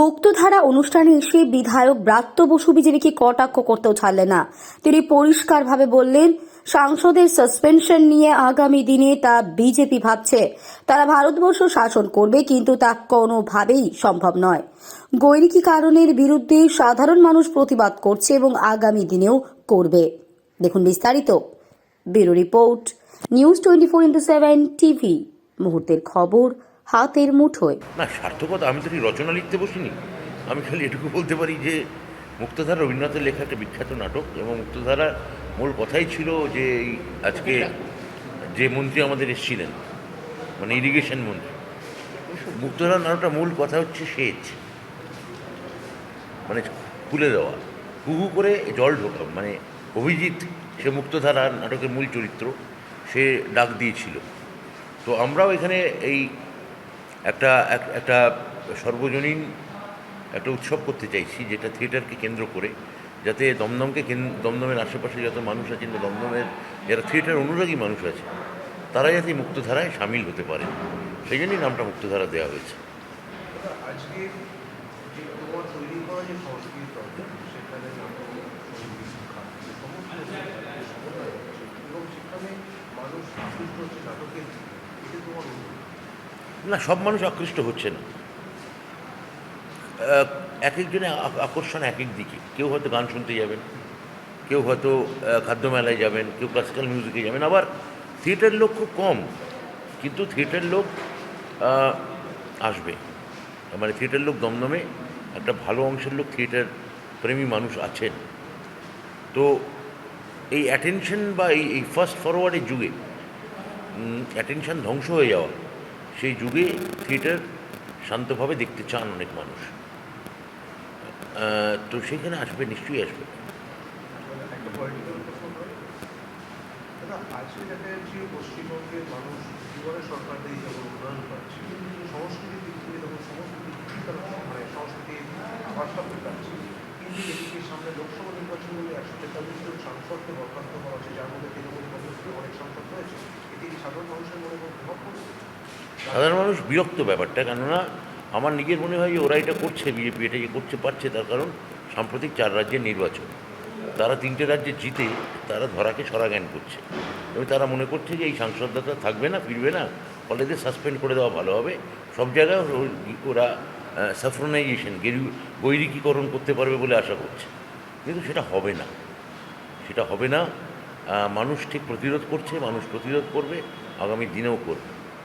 মুক্তধারা অনুষ্ঠানে এসে বিধায়ক ব্রাত্য বসু বিজেপিকে কটাক্ষ করতেও ছাড়লেন না। তিনি পরিষ্কারভাবে বললেন, সাংসদের সাসপেনশন নিয়ে আগামী দিনে তা বিজেপি ভাবছে। তারা ভারতবর্ষ শাসন করবে, কিন্তু তা কোনোভাবেই সম্ভব নয়। গৈরিকী কারণের বিরুদ্ধে সাধারণ মানুষ প্রতিবাদ করছে এবং আগামী দিনেও করবে। দেখুন বিস্তারিত। Bureau report, news twenty four into seven TV. মুহূর্তের খবর হাতের মুঠোয়। না, সার্থকতা, আমি তো রচনা লিখতে বসিনি। আমি খালি এটুকু বলতে পারি যে, মুক্তধারা রবীন্দ্রনাথের লেখা একটা বিখ্যাত নাটক এবং মুক্তধারা মূল কথাই ছিল যে আজকে যে মন্ত্রী আমাদের এসেছিলেন মানে ইরিগেশন মন্ত্রী মুক্তধারা নাটকটা মূল কথা হচ্ছে সেচ। মানে খুলে দেওয়া, হু হু করে জল ঢোকা মানে অভিজিৎ, সে মুক্তধারা নাটকের মূল চরিত্র, সে ডাক দিয়েছিল। তো আমরাও এখানে এই একটা, এক- একটা সর্বজনীন একটা উৎসব করতে চাইছি, যেটা থিয়েটারকে কেন্দ্র করে, যাতে দমদমকে দমদমের আশেপাশে যত মানুষ আছেন বা দমদমের যারা থিয়েটার অনুরাগী মানুষ আছে তারা যাতে মুক্তধারায় সামিল হতে পারে। সেই জন্যই নামটা মুক্তধারা দেওয়া হয়েছে। মানুষ না সব মানুষ আকৃষ্ট হচ্ছে না। এক একজনের আ- আকর্ষণ এক এক দিকে। কেউ হয়তো গান শুনতে যাবেন কেউ হয়তো আহ, খাদ্য মেলায় যাবেন কেউ ক্লাসিক্যাল মিউজিকে যাবেন। আবার থিয়েটার লোক খুব কম কিন্তু থিয়েটার লোক আসবে। মানে থিয়েটার লোক দমদমে একটা ভালো অংশের লোক থিয়েটার প্রেমী মানুষ আছেন। তো এই অ্যাটেনশন বা এই এই ফার্স্ট ফরওয়ার্ডের যুগে অ্যাটেনশন ধ্বংস হয়ে যাওয়া সেই যুগে থিয়েটার শান্তভাবে দেখতে চান অনেক মানুষ। তো সেখানে আসবে, নিশ্চয়ই আসবে। পশ্চিমবঙ্গের মানুষ যেমন উন্নয়ন পাচ্ছে, সংস্কৃতির দিক থেকে ভারসাম্য পাচ্ছে। কিন্তু সামনে লোকসভা যার মধ্যে অনেক সাংসদ এটি সাধারণ মানুষের মনে কোনো প্রভাব সাধারণ মানুষ বিরক্ত ব্যাপারটা, কেননা আমার নিজের মনে হয় যে ওরা এটা করছে, বিজেপি এটা যে করতে পারছে, তার কারণ সাম্প্রতিক চার রাজ্যের নির্বাচন। তারা তিনটে রাজ্যে জিতে তারা ধরাকে সরাজ্ঞান করছে। এবং তারা মনে করছে যে এই সাংসদটা থাকবে না, ফিরবে না, ফলে এদের সাসপেন্ড করে দেওয়া ভালো হবে। সব জায়গায় ওরা সাফরনাইজেশন গৈরিকীকরণ করতে পারবে বলে আশা করছে। কিন্তু সেটা হবে না। সেটা হবে না। মানুষ ঠিক প্রতিরোধ করছে, মানুষ প্রতিরোধ করবে, আগামী দিনেও করবে।